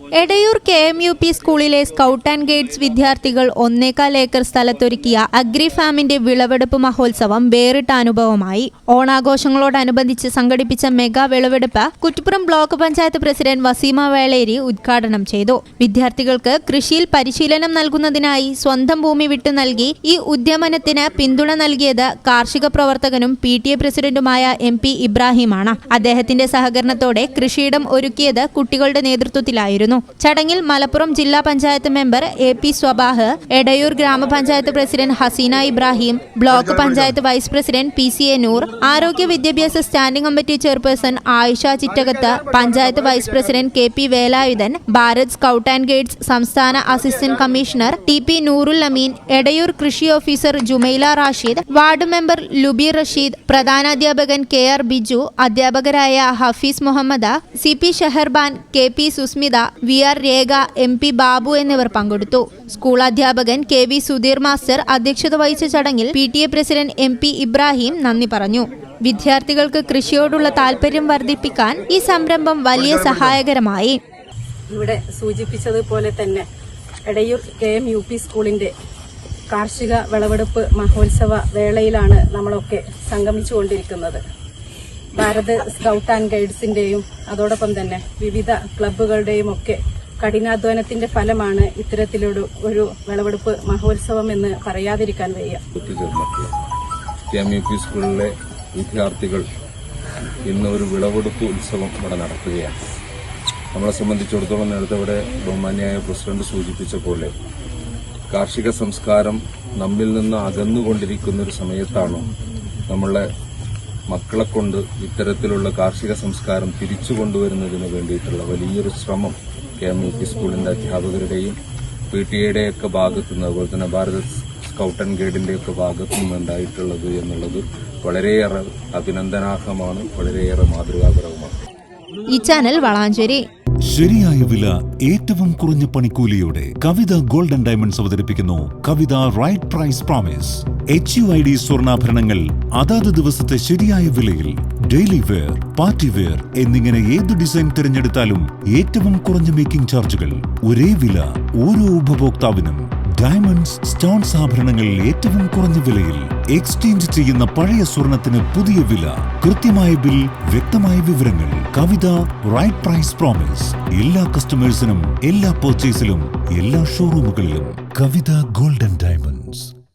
Edayur K M U P സ്കൂളിലെ scout and guides വിദ്യാർത്ഥികൾ ഒന്നേക്കാൽ ഏക്കർ സ്ഥലത്തൊരുക്കിയ അഗ്രി ഫാമിന്റെ വിളവെടുപ്പ് മഹോത്സവം വേറിട്ട അനുഭവമായി. ഓണാഘോഷങ്ങളോടനുബന്ധിച്ച് സംഘടിപ്പിച്ച മെഗാ വിളവെടുപ്പ് കുറ്റിപ്പുറം ബ്ലോക്ക് പഞ്ചായത്ത് പ്രസിഡന്റ് വസീമ വേളേരി ഉദ്ഘാടനം ചെയ്തു. വിദ്യാർത്ഥികൾക്ക് കൃഷിയിൽ പരിശീലനം നൽകുന്നതിനായി സ്വന്തം ഭൂമി വിട്ടു നൽകി ഈ ഉദ്യമനത്തിന് പിന്തുണ നൽകിയത് കാർഷിക പ്രവർത്തകനും പി ടി എ പ്രസിഡന്റുമായ എം പി ഇബ്രാഹിമാണ്. അദ്ദേഹത്തിന്റെ സഹകരണത്തോടെ കൃഷിയിടം ഒരുക്കിയത് കുട്ടികളുടെ നേതൃത്വത്തിലായിരുന്നു. ചടങ്ങിൽ മലപ്പുറം ജില്ലാ panchayat member A P Swabah Edayur grama panchayat president Haseena Ibrahim block panchayat vice president P C A Noor ആരോഗ്യ വിദ്യാഭ്യാസ standing committee chairperson Ayisha Chittakath panchayat vice president K P Velayudhan Bharat scout and guides സംസ്ഥാന assistant commissioner T P Noorul Ameen Edayur കൃഷി officer Jumaila Rashid ward member Lubi Rasheed പ്രധാനാധ്യാപകൻ K R Biju അധ്യാപകരായ Hafees Muhammad C P Sheharban K P Susmitha V R Rekha M P Babu എന്നിവർ പങ്കെടുത്തു. School അധ്യാപകൻ K V Sudheer master അധ്യക്ഷത വഹിച്ച ചടങ്ങിൽ P T A president M P Ibrahim നന്ദി പറഞ്ഞു. വിദ്യാർത്ഥികൾക്ക് കൃഷിയോടുള്ള താല്പര്യം വർദ്ധിപ്പിക്കാൻ ഈ സംരംഭം വലിയ സഹായകരമായി. ഇവിടെ സൂചിപ്പിച്ചതുപോലെ തന്നെ Edayur K M U P സ്കൂളിന്റെ കാർഷിക വിളവെടുപ്പ് മഹോത്സവ വേളയിലാണ് നമ്മളൊക്കെ സംഗമിച്ചുകൊണ്ടിരിക്കുന്നത്. ഭാരത് സ്കൗട്ട് ആൻഡ് ഗൈഡ്സിന്റെയും അതോടൊപ്പം തന്നെ വിവിധ ക്ലബ്ബുകളുടെയും ഒക്കെ കഠിനാധ്വാനത്തിന്റെ ഫലമാണ് ഇത്തരത്തിലൊരു ഒരു വിളവെടുപ്പ് മഹോത്സവം എന്ന് പറയാതിരിക്കാൻ വയ്യ. സ്കൂളിലെ വിദ്യാർത്ഥികൾ ഇന്ന് ഒരു വിളവെടുപ്പ് ഉത്സവം ഇവിടെ നടത്തുകയാണ് നമ്മളെ സംബന്ധിച്ചിടത്തോളം നേരത്തെ ബഹുമാന്യായ പ്രസിഡന്റ് സൂചിപ്പിച്ച പോലെ കാർഷിക സംസ്കാരം നമ്മിൽ നിന്ന് അകന്നുകൊണ്ടിരിക്കുന്ന ഒരു സമയത്താണ് നമ്മളെ മക്കളെ കൊണ്ട് ഇത്തരത്തിലുള്ള കാർഷിക സംസ്കാരം തിരിച്ചു കൊണ്ടുവരുന്നതിന് വേണ്ടിയിട്ടുള്ള വലിയൊരു ശ്രമം കെ എം യു പി സ്കൂളിന്റെ അധ്യാപകരുടെയും പി ടി എയുടെയൊക്കെ ഭാഗത്തു നിന്ന് അതുപോലെ തന്നെ ഭാരത് സ്കൗട്ട് ആൻഡ് ഗൈഡിന്റെയൊക്കെ ഭാഗത്തു നിന്നുണ്ടായിട്ടുള്ളത് എന്നുള്ളത് വളരെയേറെ അഭിനന്ദനാർഹമാണ് വളരെയേറെ മാതൃകാപരവുമാണ്. ഈ ചാനൽ വളാഞ്ചേരി. ശരിയായ വില ഏറ്റവും കുറഞ്ഞ പണിക്കൂലിയോടെ കവിത ഗോൾഡൻ ഡയമണ്ട്സ് അവതരിപ്പിക്കുന്നു Kavitha right price promise. H U I D സ്വർണാഭരണങ്ങൾ അതാത് ദിവസത്തെ ശരിയായ വിലയിൽ ഡെയിലി വെയർ പാർട്ടി വെയർ എന്നിങ്ങനെ ഏത് ഡിസൈൻ തിരഞ്ഞെടുത്താലും ഏറ്റവും കുറഞ്ഞ മേക്കിംഗ് ചാർജുകൾ ഒരേ വില ഓരോ ഉപഭോക്താവിനും. ഡയമണ്ട്സ് സ്റ്റോൺസ് ആഭരണങ്ങളിൽ ഏറ്റവും കുറഞ്ഞ വിലയിൽ എക്സ്ചേഞ്ച് ചെയ്യുന്ന പഴയ സ്വർണത്തിന് പുതിയ വില. കൃത്യമായ ബിൽ വ്യക്തമായ വിവരങ്ങൾ കവിത റൈറ്റ് പ്രൈസ് പ്രോമിസ് എല്ലാ കസ്റ്റമേഴ്സിനും എല്ലാ പർച്ചേസിലും എല്ലാ ഷോറൂമുകളിലും കവിത ഗോൾഡൻ ഡയമണ്ട്സ്.